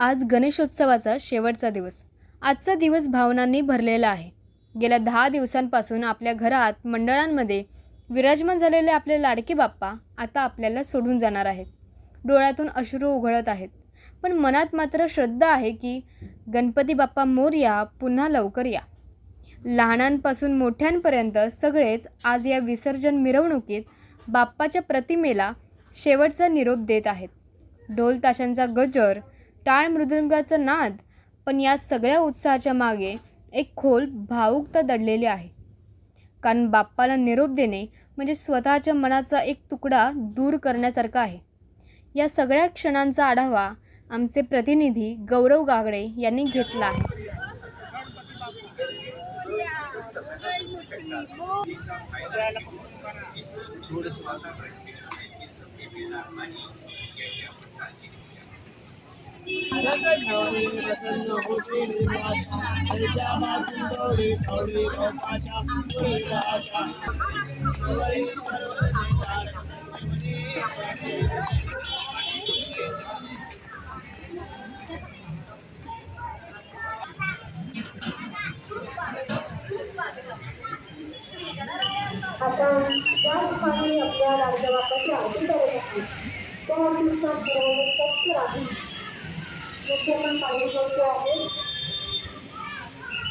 आज गणेशोत्सवाचा शेवटचा दिवस. आजचा दिवस भावनांनी भरलेला आहे. गेल्या दहा दिवसांपासून आपल्या घरात मंडळांमध्ये विराजमान झालेले आपले लाडके बाप्पा आता आपल्याला सोडून जाणार आहेत. डोळ्यातून अश्रू उघळत आहेत. पण मनात मात्र श्रद्धा आहे की गणपती बाप्पा मोर्या पुन्हा लवकर या. लहानांपासून मोठ्यांपर्यंत सगळेच आज या विसर्जन मिरवणुकीत बाप्पाच्या प्रतिमेला शेवटचा निरोप देत आहेत. ढोल ताशांचा गजर टाळ मृदुंगाचा नाद पण या सगळ्या उत्साहाच्या मागे एक खोल भावुकता दडलेली आहे. कारण बाप्पाला निरोप देणे म्हणजे स्वतःच्या मनाचा एक तुकडा दूर करण्यासारखा आहे. या सगळ्या क्षणांचा आढावा आमचे प्रतिनिधी गौरव गागडे यांनी घेतला आहे. आता ज्या ठिकाणी आपल्या राज्यवापाची आरती करत आहे त्या दिवसात सर्व स्वच्छ राहील जसे आपण पाहू शकतो आहे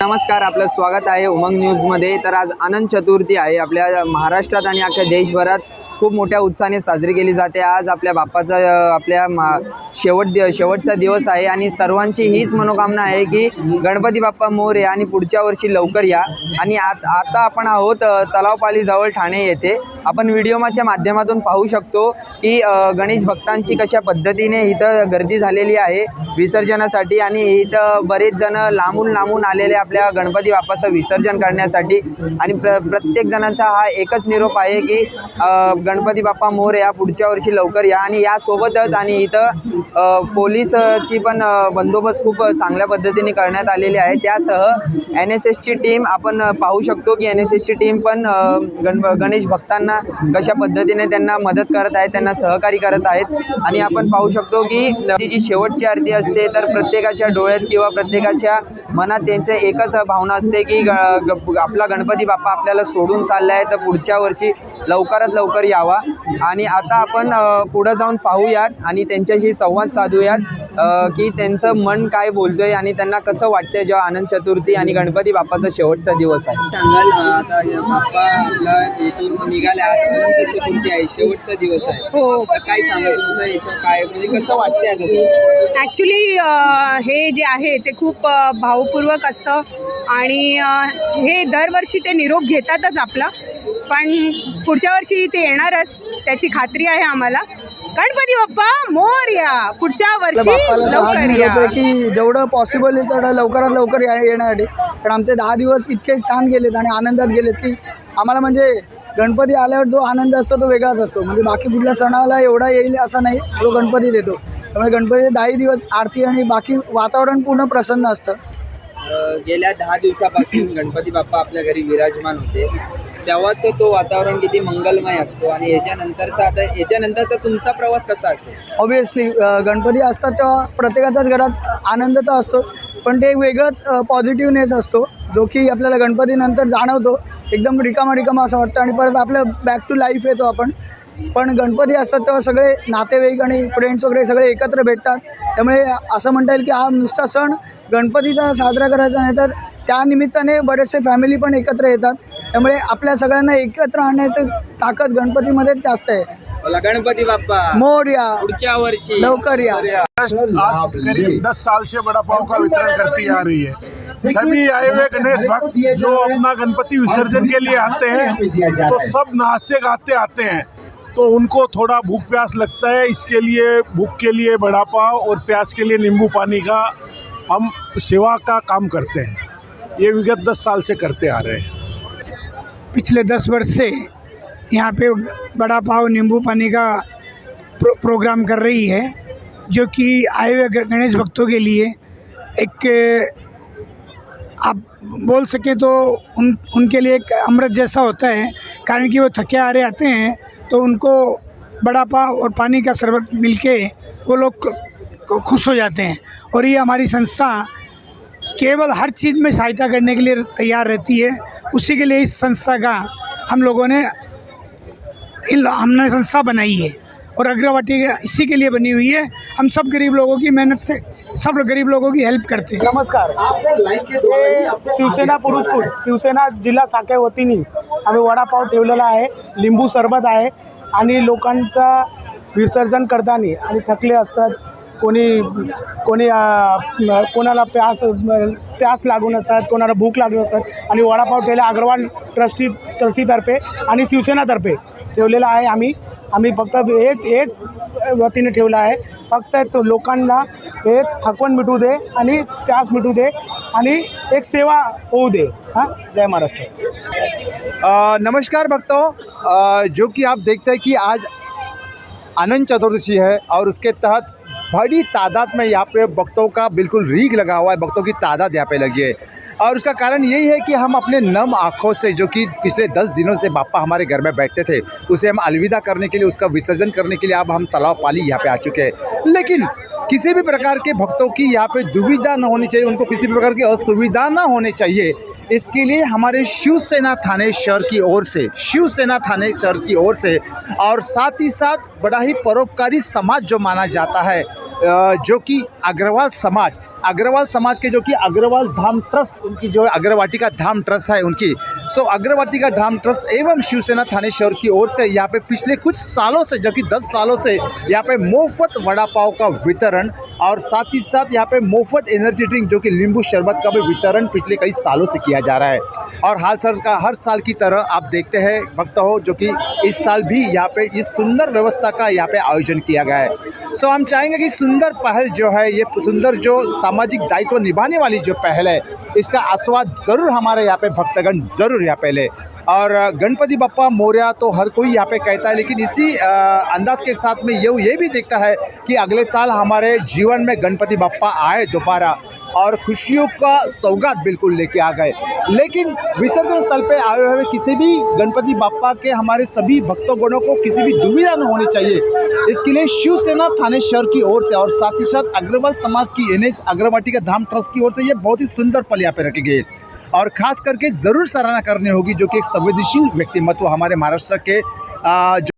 नमस्कार आपलं स्वागत आहे उमंग न्यूजमध्ये. तर आज अनंत चतुर्थी आहे. आपल्या महाराष्ट्रात आणि अख्ख्या देशभरात खूप मोठ्या उत्साहाने साजरी केली जाते. आज आपल्या बाप्पाचा आपल्या मा शेवट दि शेवटचा दिवस आहे आणि सर्वांची हीच मनोकामना आहे की गणपती बाप्पा मोर या आणि पुढच्या वर्षी लवकर या. आणि आत आता आपण आहोत तलावपालीजवळ ठाणे येथे. आपण व्हिडिओमाच्या माध्यमातून पाहू शकतो की गणेश भक्तांची कशा पद्धतीने इथं गर्दी झालेली आहे विसर्जनासाठी आणि इथं बरेच जण लांबून लांबून आलेले आपल्या गणपती बाप्पाचं विसर्जन करण्यासाठी. आणि प्र प्रत्येक जणांचा हा एकच निरोप आहे की गणपती बाप्पा मोर या पुढच्या वर्षी लवकर या आणि यासोबतच आणि इथं पोलीसची पण बंदोबस्त खूप चांगल्या पद्धतीने करण्यात आलेली आहे. त्यासह एन एस एसची टीम आपण पाहू शकतो की एन एस एसची टीम पण गण गणेश भक्तांना कशा पद्धतीने त्यांना मदत करत आहेत त्यांना सहकार्य करत आहेत. आणि आपण पाहू शकतो की ती जी शेवटची आरती असते तर प्रत्येकाच्या डोळ्यात किंवा प्रत्येकाच्या मनात त्यांचं एकच भावना असते की ग ग- आपला गणपती बाप्पा आपल्याला सोडून चालला आहे तर पुढच्या वर्षी लवकरात लवकर या. यावा. आणि आता आपण पुढं जाऊन पाहूयात आणि त्यांच्याशी संवाद साधूयात की त्यांचं मन काय बोलतोय आणि त्यांना कसं वाटतंय जेव्हा आनंद चतुर्थी आणि गणपती बाप्पाचा शेवटचा दिवस आहे. सांगाल आता बाप्पा आपला इथून निघाले आज अनंत चतुर्थी आहे शेवटचा दिवस आहे. हो. काय सांगा तुमचं? याच्या काय म्हणजे कसं वाटतंय आता ते? ॲक्च्युली हे जे आहे ते खूप भावपूर्वक असतं. आणि हे दरवर्षी ते निरोप घेतातच आपला. पण पुढच्या वर्षी ते येणारच. त्याची खात्री आहे आम्हाला. गणपती बाप्पा मोरया पुढच्या आपल्या वर्षी लवकर या. की जेवढं पॉसिबल आहे तेवढं लवकरात लवकर या येण्यासाठी. कारण आमचे दहा दिवस इतके छान गेलेत आणि आनंदात गेलेत की आम्हाला म्हणजे गणपती आल्यावर जो आनंद असतो तो वेगळाच असतो. म्हणजे बाकी कुठल्या सणाला एवढा येईल असं नाही जो गणपती देतो. त्यामुळे गणपती दहाही दिवस आरती आणि बाकी वातावरण पूर्ण प्रसन्न असतं. गेल्या दहा दिवसापासून गणपती बाप्पा आपल्या घरी विराजमान होते. तेव्हाच तो वातावरण किती मंगलमय असतो आणि याच्यानंतरचा आता याच्यानंतरचा तुमचा प्रवास कसा असतो? ऑब्वियसली गणपती असतात तेव्हा प्रत्येकाच्याच घरात आनंद तर असतो पण ते एक वेगळंच पॉझिटिव्हनेस असतो जो की आपल्याला गणपतीनंतर जाणवतो. एकदम रिकामा रिकामा असं वाटतं आणि परत आपलं बॅक टू लाईफ येतो आपण. पण गणपती असतात तेव्हा सगळे नातेवाईक आणि फ्रेंड्स वगैरे सगळे एकत्र भेटतात. त्यामुळे असं म्हणता येईल की हा नुसता सण गणपतीचा साजरा करायचा नाही तर त्या निमित्ताने बरेचसे फॅमिली पण एकत्र येतात. त्यामुळे आपल्या सगळ्यांना एकत्र आणण्याचं ताकद गणपतीमध्येच जास्त आहे. बोला गणपती बाप्पा. मोरया. पुढच्या वर्षी. लवकर या. आज करीब 10 साल से बड़ा पाव का वितरण करती आ रही है? सभी आए हुए गणेश भक्त जो अपना गणपति विसर्जन के लिए आते हैं तो सब नाचते गाते आते हैं। तो उनको थोड़ा भूख प्यास लगता है इसके लिए भूख के लिए बड़ा पाव और प्यास के लिए नींबू पानी का हम सेवा का काम करते हैं। ये विगत दस साल से करते आ रहे हैं। पिछले दस वर्ष से यहाँ पे बड़ा पाव नींबू पानी का प्रो, प्रोग्राम कर रही है जो कि आए हुए गणेश भक्तों के लिए एक आप बोल सके तो उन उनके लिए एक अमृत जैसा होता है कारण कि वो थके हारे आते हैं तो उनको बड़ा पाव और पानी का शरबत मिलके वो लोग खुश हो जाते हैं। और ये हमारी संस्था केवल हर चीज़ में सहायता करने के लिए तैयार रहती है। उसी के लिए इस संस्था का हम लोगों ने इन हमने संस्था बनाई है और अग्रवाटी इसी के लिए बनी हुई है। हम सब गरीब लोगों की मेहनत से सब गरीब लोगों की हेल्प करते हैं। नमस्कार। हे शिवसेना पुरस्कृत शिवसेना जिल्हा शाखे वतीने। आम्ही वडापाव ठेवलेला आहे लिंबू सरबत आहे आणि लोकांचा विसर्जन करताना आणि थकले असतात. कोणी कोणी कोणाला प्यास प्यास लागून असतात कोणाला भूक लागून असतात आणि वडापाव ठेवल्या अग्रवाल ट्रस्टी ट्रस्टीतर्फे आणि शिवसेनातर्फे ठेवलेला आहे आम्ही. आम्ही फक्त हेच हेच वतीने ठेवलं आहे. फक्त तो लोकांना हे थकवण मिटू दे आणि प्यास मिटू दे आणि एक सेवा होऊ दे. हां? जय महाराष्ट्र. नमस्कार भक्तों. जो कि आप देखते हैं कि आज अनंत चतुर्दशी है और उसके तहत बड़ी तादाद में यहाँ पे भक्तों का बिल्कुल रीग लगा हुआ है, भक्तों की तादाद यहाँ पे लगी है। और उसका कारण यही है कि हम अपने नम आँखों से, जो कि पिछले दस दिनों से बापा हमारे घर में बैठते थे, उसे हम अलविदा करने के लिए, उसका विसर्जन करने के लिए अब हम तालाब पाली यहाँ पे आ चुके हैं। लेकिन किसी भी प्रकार के भक्तों की यहाँ पे दुविधा न होनी चाहिए, उनको किसी भी प्रकार की असुविधा ना होनी चाहिए। इसके लिए हमारे शिवसेना थाने शहर की ओर से, शिवसेना थाने शहर की ओर से, और साथ ही साथ बड़ा ही परोपकारी समाज जो माना जाता है जो कि अग्रवाल समाज अग्रवाल समाज के जो कि अग्रवाल धाम ट्रस्ट, उनकी जो है अग्रवाटी का धाम ट्रस्ट है उनकी। सो अग्रवाटी का धाम ट्रस्ट एवं शिवसेना थाने शहर की ओर से यहाँ पे पिछले कुछ सालों से, जो कि दस सालों से यहाँ पे मुफ़्त वड़ा पाव का वितरण और साथ ही साथ यहाँ पे मुफ़्त एनर्जी ड्रिंक जो कि नींबू शरबत का भी वितरण पिछले कई सालों से किया जा रहा है। और हाल सर का, हर साल की तरह आप देखते हैं भक्त हो, जो कि इस साल भी यहाँ पे इस सुंदर व्यवस्था का यहाँ पे आयोजन किया गया है। सो हम चाहेंगे कि सुंदर पहल जो है ये सुंदर जो सामाजिक दायित्व निभाने वाली जो पहल है इसका आस्वाद ज़रूर हमारे यहाँ पे भक्तगण ज़रूर यहाँ पे ले। और गणपति बप्पा मोर्या तो हर कोई यहाँ पे कहता है, लेकिन इसी अंदाज के साथ में ये ये भी देखता है कि अगले साल हमारे जीवन में गणपति बप्पा आए दोबारा और खुशियों का सौगात बिल्कुल लेके आ गए। लेकिन विसर्जन स्थल पे आए हुए किसी भी गणपति बापा के हमारे सभी भक्तगणों को किसी भी दुविधा न होनी चाहिए। इसके लिए शिवसेना थाने शहर की ओर से और साथ ही साथ अग्रवाल समाज की एन एच अग्रवाटी का धाम ट्रस्ट की ओर से ये बहुत ही सुंदर पल यहाँ पे रखे गए। और खास करके ज़रूर सराहना करनी होगी जो कि एक संवेदनशील व्यक्तिमत्व हमारे महाराष्ट्र के आ, जो